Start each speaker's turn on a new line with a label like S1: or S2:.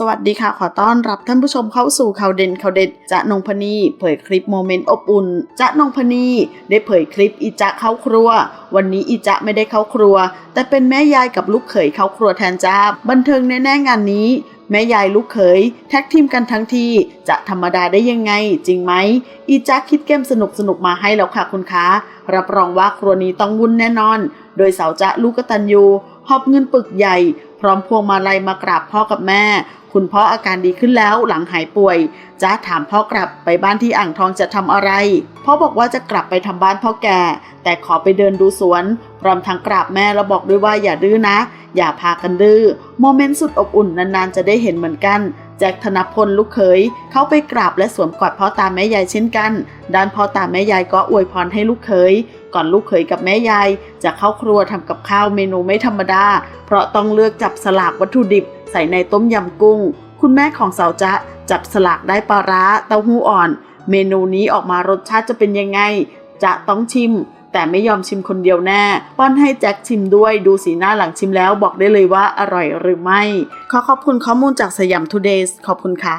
S1: สวัสดีค่ะ ขอต้อนรับท่านผู้ชมเข้าสู่ข่าวเด่นข่าวเด็ดจะนงพนีเผยคลิปโมเมนต์อบอุ่นจะนงพนีได้เผยคลิปอีจะเข้าครัว วันนี้อีจะไม่ได้เข้าครัว แต่เป็นแม่ยายกับลูกเขยเข้าครัวแทนจ้าบันเทิงแน่ๆงานนี้แม่ยายลูกเขย แท็กทีมกันทั้งทีจะธรรมดาได้ยังไง จริงไหมอีจะคิดเกมสนุกสนุกมาให้แล้วค่ะคุณคะรับรองว่าครัวนี้ต้องวุ่นแน่นอน โดยสาวจะลูกกตันยูหอบเงินปึกใหญ่ พร้อมพวงมาลัยมากราบพ่อกับแม่ คุณพ่ออาการดีขึ้นแล้วหลังหายป่วยจ้าถามพ่อกลับไปบ้านที่อ่างทองจะทำอะไร พ่อบอกว่าจะกลับไปทำบ้านพ่อแก่ แต่ขอไปเดินดูสวน พร้อมทั้งกราบแม่แล้วบอกด้วยว่าอย่าดื้อนะ อย่าพากันดื้อโมเมนต์สุดอบอุ่นนานๆจะได้เห็นเหมือนกัน แจ็คธนพลลูกเขยเข้าไปกราบและสวมกอดพ่อตาแม่ยายเช่นกัน ด้านพ่อตาแม่ยายก็อวยพรให้ลูกเขยก่อนลูกเขยกับแม่ยายจะเข้าครัวทำกับข้าวเมนูไม่ธรรมดา เพราะต้องเลือกจับสลากวัตถุดิบ ใส่ในต้มยำกุ้ง คุณแม่ของสาวจ๊ะจับสลากได้ปลาร้าเต้าหู้อ่อน เมนูนี้ออกมารสชาติจะเป็นยังไง จะต้องชิม แต่ไม่ยอมชิมคนเดียวแน่ ป้อนให้แจ็คชิมด้วยดูสีหน้าหลังชิมแล้วบอกได้เลยว่าอร่อยหรือไม่ ขอขอบคุณข้อมูลจากสยามทูเดย์ขอบคุณค่ะ